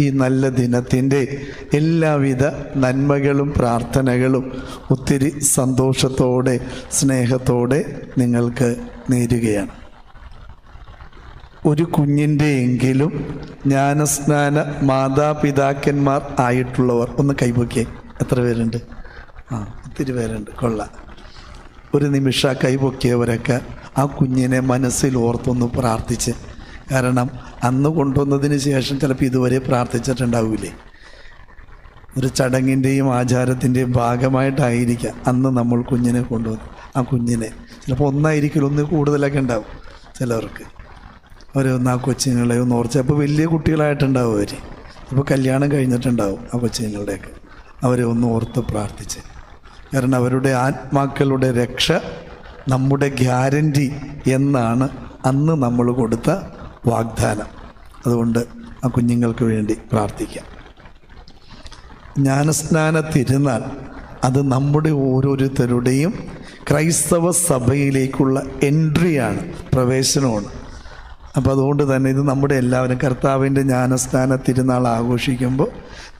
ഈ നല്ല ദിനത്തിന്റെ എല്ലാവിധ നന്മകളും പ്രാർത്ഥനകളും ഒത്തിരി സന്തോഷത്തോടെ സ്നേഹത്തോടെ നിങ്ങൾക്ക് നേരുകയാണ്. ഒരു കുഞ്ഞിന്റെ എങ്കിലും ജ്ഞാനസ്നാന മാതാപിതാക്കന്മാർ ആയിട്ടുള്ളവർ. ഒന്ന് കൈപൊക്കിയേ. എത്ര പേരുണ്ട്? ആ ഒത്തിരി പേരുണ്ട്. കൊള്ളാം. ഒരു നിമിഷ കൈപൊക്കിയവരൊക്കെ ആ കുഞ്ഞിനെ മനസ്സിൽ ഓർത്തൊന്ന് പ്രാർത്ഥിച്ച്. കാരണം അന്ന് കൊണ്ടുവന്നതിന് ശേഷം ചിലപ്പോൾ ഇതുവരെ പ്രാർത്ഥിച്ചിട്ടുണ്ടാവില്ലേ? ഒരു ചടങ്ങിന്റെയും ആചാരത്തിന്റെയും ഭാഗമായിട്ടായിരിക്കാം അന്ന് നമ്മൾ കുഞ്ഞിനെ കൊണ്ടുവന്നു ആ കുഞ്ഞിനെ ചിലപ്പോൾ ഒന്നായിരിക്കും ഒന്ന് കൂടുതലൊക്കെ ഉണ്ടാവും ചിലവർക്ക്. ഓരോന്ന് ആ കൊച്ചുങ്ങളെ ഒന്ന് ഓർച്ച് അപ്പോൾ വലിയ കുട്ടികളായിട്ടുണ്ടാവും അവർ ഇപ്പോൾ കല്യാണം കഴിഞ്ഞിട്ടുണ്ടാവും ആ കൊച്ചുങ്ങളുടെയൊക്കെ അവരെ ഒന്ന് ഓർത്ത് പ്രാർത്ഥിച്ച്. കാരണം അവരുടെ ആത്മാക്കളുടെ രക്ഷ നമ്മുടെ ഗ്യാരന്റി എന്നാണ് അന്ന് നമ്മൾ കൊടുത്ത വാഗ്ദാനം. അതുകൊണ്ട് ആ കുഞ്ഞുങ്ങൾക്ക് വേണ്ടി പ്രാർത്ഥിക്കാം. ജ്ഞാനസ്നാന തിരുനാൾ അത് നമ്മുടെ ഓരോരുത്തരുടെയും ക്രൈസ്തവ സഭയിലേക്കുള്ള എൻട്രിയാണ് പ്രവേശനമാണ്. അപ്പോൾ അതുകൊണ്ട് തന്നെ ഇത് നമ്മുടെ എല്ലാവരും കർത്താവിന്റെ ജ്ഞാനസ്നാന തിരുനാൾ ആഘോഷിക്കുമ്പോൾ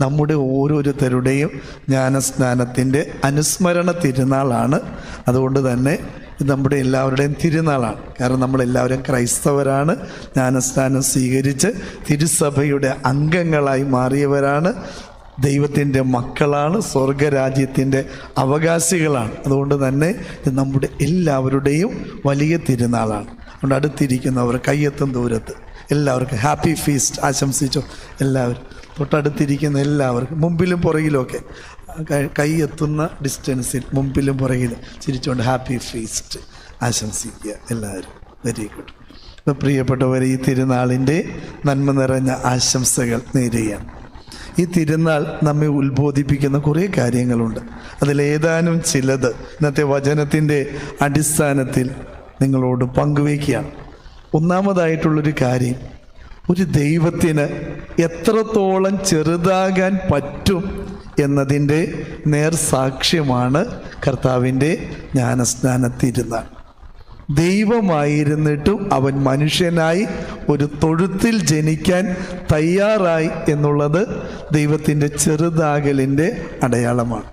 നമ്മുടെ ഓരോരുത്തരുടെയും ജ്ഞാനസ്നാനത്തിന്റെ അനുസ്മരണ തിരുനാളാണ്. അതുകൊണ്ട് തന്നെ ഇത് നമ്മുടെ എല്ലാവരുടെയും തിരുനാളാണ്. കാരണം നമ്മളെല്ലാവരും ക്രൈസ്തവരാണ്. ജ്ഞാനസ്നാനം സ്വീകരിച്ച് തിരുസഭയുടെ അംഗങ്ങളായി മാറിയവരാണ്. ദൈവത്തിന്റെ മക്കളാണ്. സ്വർഗരാജ്യത്തിന്റെ അവകാശികളാണ്. അതുകൊണ്ട് തന്നെ നമ്മുടെ എല്ലാവരുടെയും വലിയ തിരുനാളാണ്. അതുകൊണ്ട് അടുത്തിരിക്കുന്നവർ കയ്യെത്തും ദൂരത്ത്. എല്ലാവർക്കും ഹാപ്പി ഫീസ്റ്റ് ആശംസിച്ചു. എല്ലാവരും തൊട്ടടുത്തിരിക്കുന്ന എല്ലാവർക്കും മുമ്പിലും പുറകിലുമൊക്കെ കൈ- എത്തുന്ന ഡിസ്റ്റൻസിൽ മുമ്പിലും പുറകിലും ചിരിച്ചുകൊണ്ട് ഹാപ്പി ഫീസ്റ്റ് ആശംസിക്കുക എല്ലാവരും. വെരി ഗുഡ് അപ്പോൾ പ്രിയപ്പെട്ടവർ ഈ തിരുനാളിന്റെ നന്മ നിറഞ്ഞ ആശംസകൾ നേരുകയാണ്. ഈ തിരുനാൾ നമ്മെ ഉത്ബോധിപ്പിക്കുന്ന കുറേ കാര്യങ്ങളുണ്ട്. അതിലേതാനും ചിലത് ഇന്നത്തെ വചനത്തിന്റെ അടിസ്ഥാനത്തിൽ നിങ്ങളോട് പങ്കുവയ്ക്കുകയാണ്. ഒന്നാമതായിട്ടുള്ളൊരു കാര്യം ഒരു ദൈവത്തിന് എത്രത്തോളം ചെറുതാകാൻ പറ്റും എന്നതിന്റെ നേർസാക്ഷ്യമാണ് കർത്താവിന്റെ ജ്ഞാനസ്നാനത്തിരുന്ന. ദൈവമായിരുന്നിട്ടും അവൻ മനുഷ്യനായി ഒരു തൊഴുത്തിൽ ജനിക്കാൻ തയ്യാറായി എന്നുള്ളത് ദൈവത്തിന്റെ ചെറുതാകലിന്റെ അടയാളമാണ്.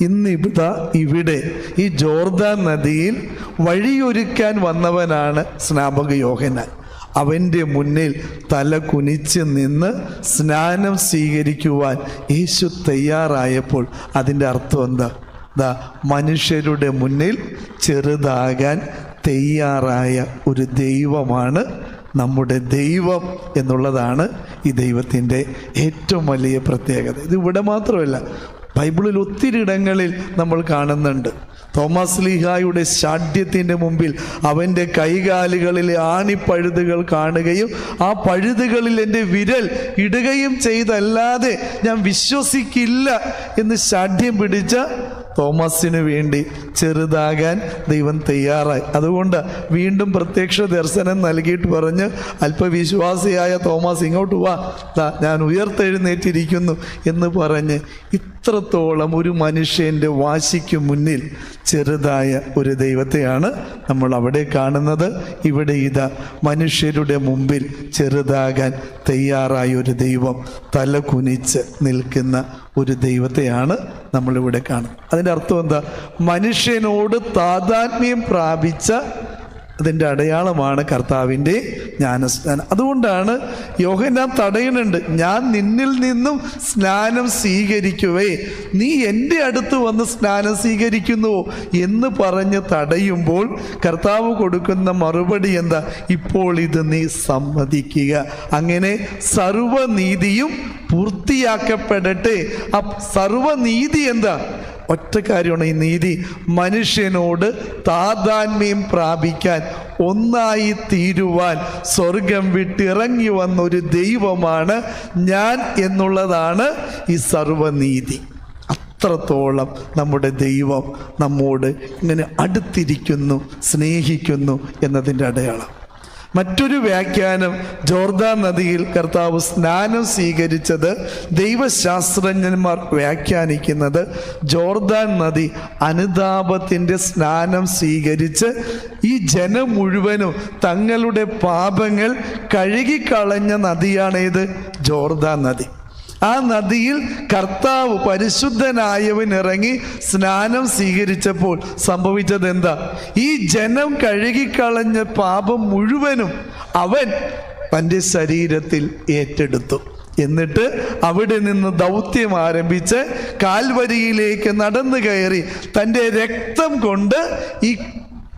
ഇന്ന് ഇതാ ഇവിടെ ഈ ജോർദാൻ നദിയിൽ വഴിയൊരുക്കാൻ വന്നവനാണ് സ്നാപക യോഹനാൻ അവന്റെ മുന്നിൽ തല കുനിച്ച് നിന്ന് സ്നാനം സ്വീകരിക്കുവാൻ യേശു തയ്യാറായപ്പോൾ അതിന്റെ അർത്ഥം എന്താ? ദാ മനുഷ്യരുടെ മുന്നിൽ ചെറുതാകാൻ തയ്യാറായ ഒരു ദൈവമാണ് നമ്മുടെ ദൈവം എന്നുള്ളതാണ് ഈ ദൈവത്തിന്റെ ഏറ്റവും വലിയ പ്രത്യേകത. ഇത് ഇവിടെ മാത്രമല്ല ബൈബിളിൽ ഒത്തിരി ഇടങ്ങളിൽ നമ്മൾ കാണുന്നുണ്ട്. തോമസ് ലീഹായുടെ ശാഠ്യത്തിന്റെ മുമ്പിൽ അവന്റെ കൈകാലുകളിലെ ആണിപ്പഴുതുകൾ കാണുകയും ആ പഴുതുകളിൽ എന്റെ വിരൽ ഇടുകയും ചെയ്തല്ലാതെ ഞാൻ വിശ്വസിക്കില്ല എന്ന് ശാഠ്യം പിടിച്ച തോമസിന് വേണ്ടി ചെറുതാകാൻ ദൈവം തയ്യാറായി. അതുകൊണ്ട് വീണ്ടും പ്രത്യക്ഷ ദർശനം നൽകിയിട്ട് പറഞ്ഞ് അല്പവിശ്വാസിയായ തോമസ് ഇങ്ങോട്ട് വാ. ഞാൻ ഉയർത്തെഴുന്നേറ്റിരിക്കുന്നു എന്ന് പറഞ്ഞ് ഇത്രത്തോളം ഒരു മനുഷ്യന്റെ വാശിക്ക് മുന്നിൽ ചെറുതായ ഒരു ദൈവത്തെയാണ് നമ്മൾ അവിടെ കാണുന്നത്. ഇവിടെ ഇതാ മനുഷ്യരുടെ മുമ്പിൽ ചെറുതാകാൻ തയ്യാറായ ഒരു ദൈവം തല കുനിച്ച് നിൽക്കുന്ന ഒരു ദൈവത്തെയാണ് നമ്മളിവിടെ കാണുന്നത്. അതിന്റെ അർത്ഥം എന്താ? മനുഷ്യനോട് താതാത്മ്യം പ്രാപിച്ച അതിന്റെ അടയാളമാണ് കർത്താവിന്റെ ജ്ഞാനസ്നാനം. അതുകൊണ്ടാണ് യോഹന്നാൻ തടയുന്നുണ്ട് ഞാൻ നിന്നിൽ നിന്നും സ്നാനം സ്വീകരിക്കുവേ. നീ എന്റെ അടുത്ത് വന്ന് സ്നാനം സ്വീകരിക്കുന്നുവോ എന്ന് പറഞ്ഞ് തടയുമ്പോൾ കർത്താവ് കൊടുക്കുന്ന മറുപടി എന്താ? ഇപ്പോൾ ഇത് നീ സമ്മതിക്കുക. അങ്ങനെ സർവനീതിയും പൂർത്തിയാക്കപ്പെടട്ടെ. ആ സർവനീതി എന്താ? ഒറ്റ കാര്യമാണ് ഈ നീതി. മനുഷ്യനോട് താതാന്മ്യം പ്രാപിക്കാൻ ഒന്നായി തീരുവാൻ സ്വർഗം വിട്ടിറങ്ങി വന്ന ഒരു ദൈവമാണ് ഞാൻ എന്നുള്ളതാണ് ഈ സർവനീതി അത്രത്തോളം നമ്മുടെ ദൈവം നമ്മോട് ഇങ്ങനെ അടുത്തിരിക്കുന്നു സ്നേഹിക്കുന്നു എന്നതിന്റെ അടയാളം. മറ്റൊരു വ്യാഖ്യാനം ജോർദാൻ നദിയിൽ കർത്താവ് സ്നാനം സ്വീകരിച്ചത് ദൈവശാസ്ത്രജ്ഞന്മാർ വ്യാഖ്യാനിക്കുന്നത് ജോർദാൻ നദി അനുതാപത്തിന്റെ സ്നാനം സ്വീകരിച്ച് ഈ ജനം മുഴുവനും തങ്ങളുടെ പാപങ്ങൾ കഴുകിക്കളഞ്ഞ നദിയാണേത് ജോർദാൻ നദി. ആ നദിയിൽ കർത്താവ് പരിശുദ്ധനായവൻ ഇറങ്ങി സ്നാനം സ്വീകരിച്ചപ്പോൾ സംഭവിച്ചത് എന്താ ഈ ജനം കഴുകിക്കളഞ്ഞ പാപം മുഴുവനും അവൻ തന്റെ ശരീരത്തിൽ ഏറ്റെടുത്തു. എന്നിട്ട് അവിടെ നിന്ന് ദൗത്യം ആരംഭിച്ച് കാൽവരിയിലേക്ക് നടന്നു കയറി തന്റെ രക്തം കൊണ്ട് ഈ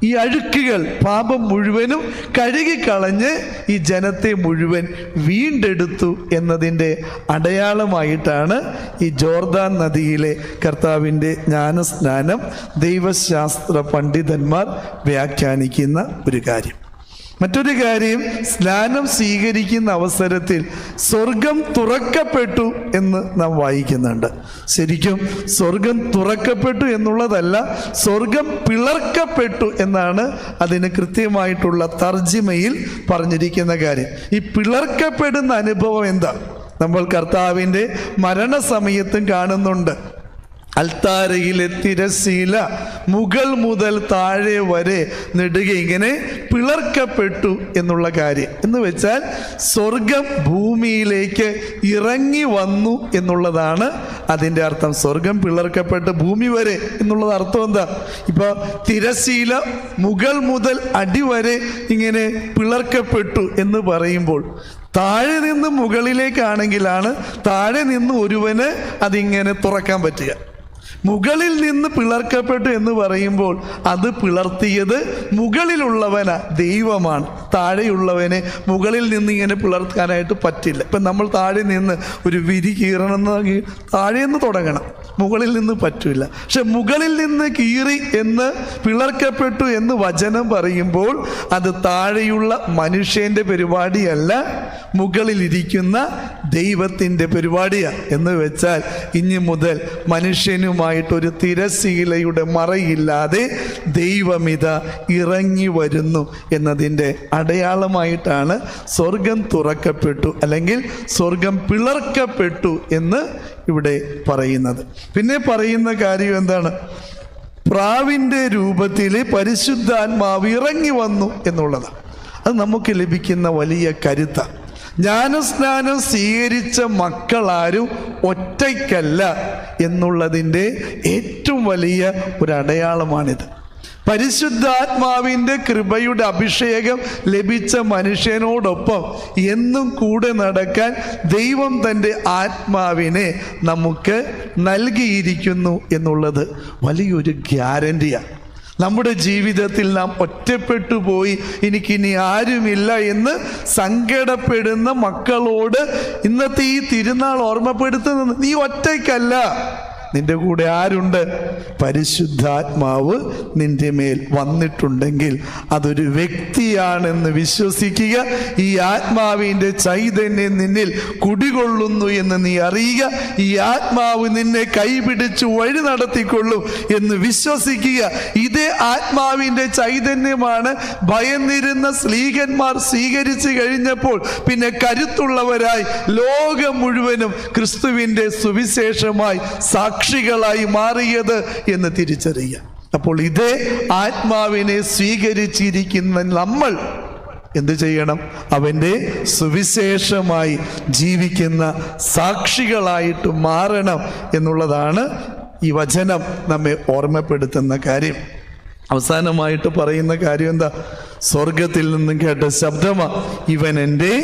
ഈ അഴുക്കുകൾ പാപം മുഴുവനും കഴുകിക്കളഞ്ഞ് ഈ ജനത്തെ മുഴുവൻ വീണ്ടെടുത്തു എന്നതിന്റെ അടയാളമായിട്ടാണ് ഈ ജോർദാൻ നദിയിലെ കർത്താവിന്റെ ജ്ഞാനസ്നാനം ദൈവശാസ്ത്ര പണ്ഡിതന്മാർ വ്യാഖ്യാനിക്കുന്ന ഒരു കാര്യം. മറ്റൊരു കാര്യം സ്നാനം സ്വീകരിക്കുന്ന അവസരത്തിൽ സ്വർഗം തുറക്കപ്പെട്ടു എന്ന് നാം വായിക്കുന്നുണ്ട്. ശരിക്കും സ്വർഗം തുറക്കപ്പെട്ടു എന്നുള്ളതല്ല സ്വർഗം പിളർക്കപ്പെട്ടു എന്നാണ് അതിന് കൃത്യമായിട്ടുള്ള തർജിമയിൽ പറഞ്ഞിരിക്കുന്ന കാര്യം. ഈ പിളർക്കപ്പെടുന്ന അനുഭവം എന്താ? നമ്മൾ കർത്താവിന്റെ മരണസമയത്തും കാണുന്നുണ്ട്. അൽത്താരയിലെ തിരശീല മുകൾ മുതൽ താഴെ വരെ നെടുക ഇങ്ങനെ പിളർക്കപ്പെട്ടു എന്നുള്ള കാര്യം. എന്ന് വെച്ചാൽ സ്വർഗം ഭൂമിയിലേക്ക് ഇറങ്ങി വന്നു എന്നുള്ളതാണ് അതിന്റെ അർത്ഥം. സ്വർഗം പിളർക്കപ്പെട്ട് ഭൂമി വരെ എന്നുള്ളത് അർത്ഥം എന്താ? ഇപ്പൊ തിരശീല മുകൾ മുതൽ അടി വരെ ഇങ്ങനെ പിളർക്കപ്പെട്ടു എന്ന് പറയുമ്പോൾ താഴെ നിന്ന് മുകളിലേക്കാണെങ്കിലാണ് താഴെ നിന്ന് ഒരുവന് അതിങ്ങനെ തുറക്കാൻ പറ്റുക. മുകളിൽ നിന്ന് പിളർക്കപ്പെട്ടു എന്ന് പറയുമ്പോൾ അത് പിളർത്തിയത് മുകളിലുള്ളവന ദൈവമാണ്. താഴെയുള്ളവനെ മുകളിൽ നിന്ന് ഇങ്ങനെ പിളർത്താനായിട്ട് പറ്റില്ല. ഇപ്പം നമ്മൾ താഴെ നിന്ന് ഒരു വിരി കീറണമെന്ന് താഴെ നിന്ന് തുടങ്ങണം. മുകളിൽ നിന്ന് പറ്റില്ല പക്ഷെ മുകളിൽ നിന്ന് കീറി എന്ന് പിളർക്കപ്പെട്ടു എന്ന് വചനം പറയുമ്പോൾ അത് താഴെയുള്ള മനുഷ്യന്റെ പരിപാടിയല്ല മുകളിലിരിക്കുന്ന ദൈവത്തിന്റെ പരിപാടിയാണ് എന്ന് വെച്ചാൽ ഇനി മുതൽ മനുഷ്യനുമായിട്ടൊരു തിരശീലയുടെ മറയില്ലാതെ ദൈവമിത ഇറങ്ങി വരുന്നു എന്നതിന്റെ അടയാളമായിട്ടാണ് സ്വർഗം തുറക്കപ്പെട്ടു അല്ലെങ്കിൽ സ്വർഗം പിളർക്കപ്പെട്ടു എന്ന് ഇവിടെ പറയുന്നത്. പിന്നെ പറയുന്ന കാര്യം എന്താണ്? പ്രാവിന്റെ രൂപത്തിൽ പരിശുദ്ധാത്മാവ് ഇറങ്ങി വന്നു എന്നുള്ളതാണ്. അത് നമുക്ക് ലഭിക്കുന്ന വലിയ കരുത്താണ് ജ്ഞാനസ്നാനം സ്വീകരിച്ച മക്കളാരും ഒറ്റയ്ക്കല്ല എന്നുള്ളതിന്റെ ഏറ്റവും വലിയ ഒരു അടയാളമാണിത് പരിശുദ്ധാത്മാവിന്റെ കൃപയുടെ അഭിഷേകം ലഭിച്ച മനുഷ്യനോടൊപ്പം എന്നും കൂടെ നടക്കാൻ ദൈവം തന്റെ ആത്മാവിനെ നമുക്ക് നൽകിയിരിക്കുന്നു എന്നുള്ളത് വലിയൊരു ഗ്യാരണ്ടിയാണ് നമ്മുടെ ജീവിതത്തിൽ നാം ഒറ്റപ്പെട്ടു പോയി എനിക്കിനി ആരുമില്ല എന്ന് സങ്കടപ്പെടുന്ന മക്കളോട് ഇന്നത്തെ ഈ തിരുനാൾ ഓർമ്മപ്പെടുത്തുന്നത് നീ ഒറ്റയ്ക്കല്ല. നിന്റെ കൂടെ ആരുണ്ട്? പരിശുദ്ധാത്മാവ് നിന്റെ മേൽ വന്നിട്ടുണ്ടെങ്കിൽ അതൊരു വ്യക്തിയാണെന്ന് വിശ്വസിക്കുക. ഈ ആത്മാവിന്റെ ചൈതന്യം നിന്നിൽ കുടികൊള്ളുന്നു എന്ന് നീ അറിയുക. ഈ ആത്മാവ് നിന്നെ കൈപിടിച്ച് വഴി നടത്തിക്കൊള്ളും എന്ന് വിശ്വസിക്കുക. ഇതേ ആത്മാവിന്റെ ചൈതന്യമാണ് ഭയന്നിരുന്ന സ്ലീകന്മാർ സ്വീകരിച്ചു കഴിഞ്ഞപ്പോൾ പിന്നെ കരുത്തുള്ളവരായി ലോകം മുഴുവനും ക്രിസ്തുവിന്റെ സുവിശേഷമായി സാക്ഷികളായി മാറിയത് എന്ന് തിരിച്ചറിയുക. അപ്പോൾ ഇതേ ആത്മാവിനെ സ്വീകരിച്ചിരിക്കുന്ന നമ്മൾ എന്ത് ചെയ്യണം? അവന്റെ സുവിശേഷമായി ജീവിക്കുന്ന സാക്ഷികളായിട്ട് മാറണം എന്നുള്ളതാണ് ഈ വചനം നമ്മെ ഓർമ്മപ്പെടുത്തുന്ന കാര്യം. അവസാനമായിട്ട് പറയുന്ന കാര്യം എന്താ സ്വർഗത്തിൽ നിന്നും കേട്ട ശബ്ദമാ ഇവൻ എന്റെ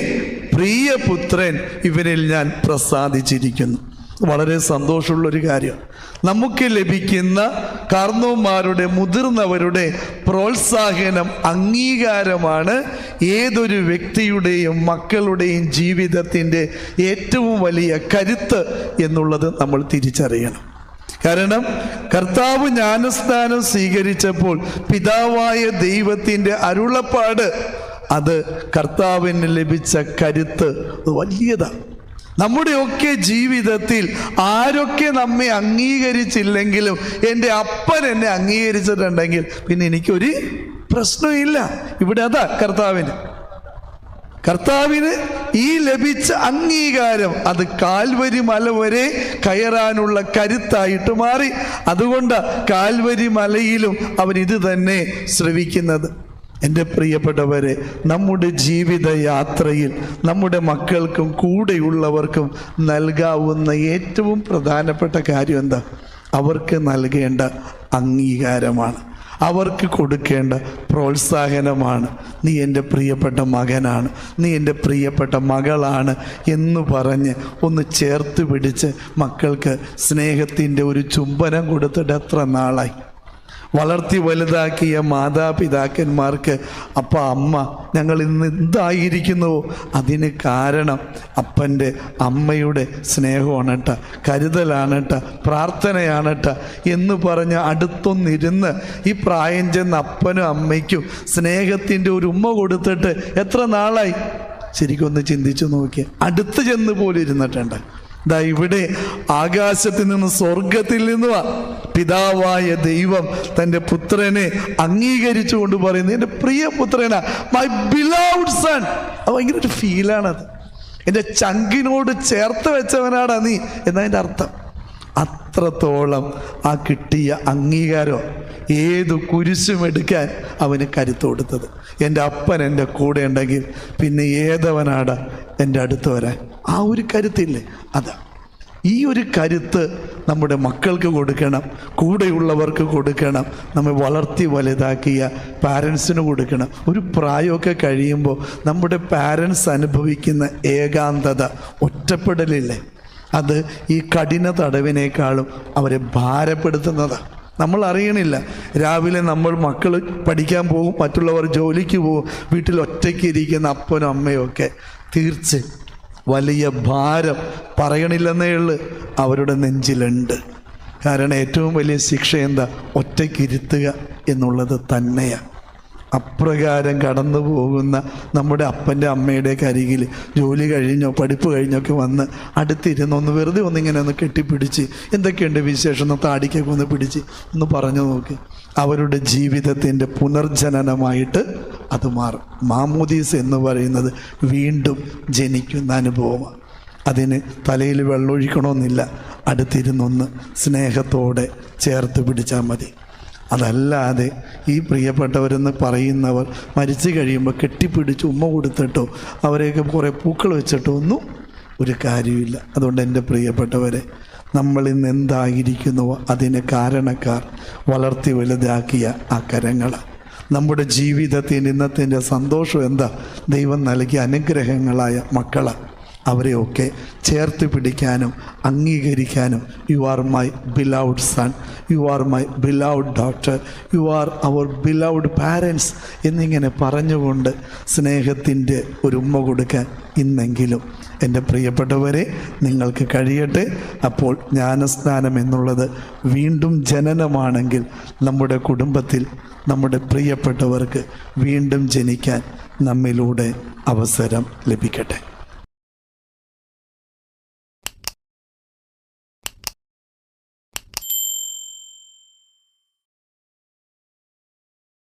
പ്രിയപുത്രൻ ഇവനിൽ ഞാൻ പ്രസാദിച്ചിരിക്കുന്നു. വളരെ സന്തോഷമുള്ളൊരു കാര്യമാണ് നമുക്ക് ലഭിക്കുന്ന കർണവന്മാരുടെ മുതിർന്നവരുടെ പ്രോത്സാഹനം അംഗീകാരമാണ് ഏതൊരു വ്യക്തിയുടെയും മക്കളുടെയും ജീവിതത്തിന്റെ ഏറ്റവും വലിയ കരുത്ത് എന്നുള്ളത് നമ്മൾ തിരിച്ചറിയണം. കാരണം കർത്താവ് ജ്ഞാനസ്ഥാനം സ്വീകരിച്ചപ്പോൾ പിതാവായ ദൈവത്തിന്റെ അരുളപ്പാട് അത് കർത്താവിന് ലഭിച്ച കരുത്ത് വലിയതാണ്. നമ്മുടെയൊക്കെ ജീവിതത്തിൽ ആരൊക്കെ നമ്മെ അംഗീകരിച്ചില്ലെങ്കിലും എന്റെ അപ്പൻ എന്നെ അംഗീകരിച്ചിട്ടുണ്ടെങ്കിൽ പിന്നെ എനിക്കൊരു പ്രശ്നമില്ല. ഇവിടെ അതാ കർത്താവിന്. കർത്താവിന് ഈ ലഭിച്ച അംഗീകാരം അത് കാൽവരി മല വരെ കയറാനുള്ള കരുത്തായിട്ട് മാറി. അതുകൊണ്ട് കാൽവരി മലയിലും അവൻ ഇത് തന്നെ ശ്രവിക്കുന്നത്. എന്റെ പ്രിയപ്പെട്ടവരെ നമ്മുടെ ജീവിത യാത്രയിൽ നമ്മുടെ മക്കൾക്കും കൂടെയുള്ളവർക്കും നൽകാവുന്ന ഏറ്റവും പ്രധാനപ്പെട്ട കാര്യം എന്താ? അവർക്ക് നൽകേണ്ട അംഗീകാരമാണ്. അവർക്ക് കൊടുക്കേണ്ട പ്രോത്സാഹനമാണ്. നീ എന്റെ പ്രിയപ്പെട്ട മകനാണ്. നീ എന്റെ പ്രിയപ്പെട്ട മകളാണ് എന്ന് പറഞ്ഞ് ഒന്ന് ചേർത്ത് പിടിച്ച് മക്കൾക്ക് സ്നേഹത്തിന്റെ ഒരു ചുംബനം കൊടുത്തിട്ട് എത്ര നാളായി? വളർത്തി വലുതാക്കിയ മാതാപിതാക്കന്മാർക്ക് അപ്പ അമ്മ ഞങ്ങൾ ഇന്ന് എന്തായിരിക്കുന്നുവോ അതിന് കാരണം അപ്പന്റെ അമ്മയുടെ സ്നേഹമാണ് കേട്ട കരുതലാണ് പ്രാർത്ഥനയാണ് എന്ന് പറഞ്ഞ് അടുത്തൊന്നിരുന്ന് ഈ പ്രായം ചെന്ന അപ്പനും അമ്മയ്ക്കും സ്നേഹത്തിന്റെ ഒരു ഉമ്മ കൊടുത്തിട്ട് എത്ര നാളായി? ശരിക്കും ഒന്ന് ചിന്തിച്ചു നോക്കിയ. അടുത്ത് ചെന്ന് പോലും ഇരുന്നിട്ടുണ്ട് ദാ ഇവിടെ ആകാശത്തിൽ നിന്ന് സ്വർഗത്തിൽ നിന്നുവാ. പിതാവായ ദൈവം തന്റെ പുത്രനെ അംഗീകരിച്ചുകൊണ്ട് പറയുന്നത് എന്റെ പ്രിയ പുത്രനാ മൈ ബിലൗഡ് സൺ അത് ഭയങ്കര ഒരു ഫീലാണത്. എന്റെ ചങ്കിനോട് ചേർത്ത് വെച്ചവനാടാ നീ എന്നതിന്റെ അർത്ഥം. അത്രത്തോളം ആ കിട്ടിയ അംഗീകാരം ഏത് കുരിശും എടുക്കാൻ അവന് കരുത്ത് കൊടുത്തത്. എന്റെ അപ്പൻ എന്റെ കൂടെ ഉണ്ടെങ്കിൽ പിന്നെ ഏതവനാടാ എന്റെ അടുത്ത് വരാൻ? ആ ഒരു കരുത്തില്ലേ? അതാ. ഈ ഒരു കരുത്ത് നമ്മുടെ മക്കൾക്ക് കൊടുക്കണം കൂടെയുള്ളവർക്ക് കൊടുക്കണം നമ്മെ വളർത്തി വലുതാക്കിയ പാരൻസിന് കൊടുക്കണം. ഒരു പ്രായമൊക്കെ കഴിയുമ്പോൾ നമ്മുടെ പാരൻസ് അനുഭവിക്കുന്ന ഏകാന്തത ഒറ്റപ്പെടലില്ലേ? അത് ഈ കഠിന തടവിനേക്കാളും അവരെ ഭാരപ്പെടുത്തുന്നത്. നമ്മൾ അറിയണില്ല. രാവിലെ നമ്മൾ മക്കൾ പഠിക്കാൻ പോകും മറ്റുള്ളവർ ജോലിക്ക് പോകും വീട്ടിൽ ഒറ്റയ്ക്ക് ഇരിക്കുന്ന അപ്പനും അമ്മയും ഒക്കെ തീർച്ച വലിയ ഭാരം പറയണില്ലെന്നേ ഉള്ളു. അവരുടെ നെഞ്ചിലുണ്ട്. കാരണം ഏറ്റവും വലിയ ശിക്ഷ എന്താ? ഒറ്റയ്ക്കിരുത്തുക എന്നുള്ളത് തന്നെയാണ് അപ്രകാരം കടന്നു പോകുന്ന നമ്മുടെ അപ്പന്റെ അമ്മയുടെ കരികിൽ ജോലി കഴിഞ്ഞോ പഠിപ്പ് കഴിഞ്ഞൊക്കെ വന്ന് അടുത്തിരുന്ന് ഒന്ന് വെറുതെ ഒന്നിങ്ങനെ ഒന്ന് കെട്ടിപ്പിടിച്ച് എന്തൊക്കെയുണ്ട് വിശേഷം ഒന്ന് താടിക്കൊക്കെ ഒന്ന് പിടിച്ച് ഒന്ന് പറഞ്ഞു നോക്ക്. അവരുടെ ജീവിതത്തിന്റെ പുനർജനനമായിട്ട് അത് മാറും മാമോദീസ് എന്ന് പറയുന്നത് വീണ്ടും ജനിക്കുന്ന അനുഭവമാണ്. അതിന് തലയിൽ വെള്ളമൊഴിക്കണമെന്നില്ല. അടുത്തിരുന്നൊന്ന് സ്നേഹത്തോടെ ചേർത്ത് പിടിച്ചാൽ മതി. അതല്ലാതെ ഈ പ്രിയപ്പെട്ടവരെന്ന് പറയുന്നവർ മരിച്ചു കഴിയുമ്പോൾ കെട്ടിപ്പിടിച്ച് ഉമ്മ കൊടുത്തിട്ടോ അവരെയൊക്കെ കുറേ പൂക്കൾ വെച്ചിട്ടോ ഒന്നും ഒരു കാര്യമില്ല. അതുകൊണ്ട് എന്റെ പ്രിയപ്പെട്ടവരെ നമ്മൾ ഇന്ന് എന്തായിരിക്കുന്നുവോ? അതിന് കാരണക്കാർ വളർത്തി വലുതാക്കിയ ആ കരങ്ങൾ നമ്മുടെ ജീവിതത്തിന്റെ ഇന്നത്തിന്റെ സന്തോഷം എന്താ? ദൈവം നൽകിയ അനുഗ്രഹങ്ങളായ മക്കളാണ് അവരെയൊക്കെ ചേർത്ത് പിടിക്കാനും അംഗീകരിക്കാനും you are my beloved son you are my beloved doctor you are our beloved parents എന്നിങ്ങനെ പറഞ്ഞുകൊണ്ട് സ്നേഹത്തിന്റെ ഒരു ഉമ്മ കൊടുക്കാൻ ഇന്നെങ്കിലും എന്റെ പ്രിയപ്പെട്ടവരെ നിങ്ങൾക്ക് കഴിയട്ടെ. അപ്പോൾ ജ്ഞാനസ്നാനം എന്നുള്ളത് വീണ്ടും ജനനമാണെങ്കിൽ നമ്മുടെ കുടുംബത്തിൽ നമ്മുടെ പ്രിയപ്പെട്ടവർക്ക് വീണ്ടും ജനിക്കാൻ നമ്മിലൂടെ അവസരം ലഭിക്കട്ടെ.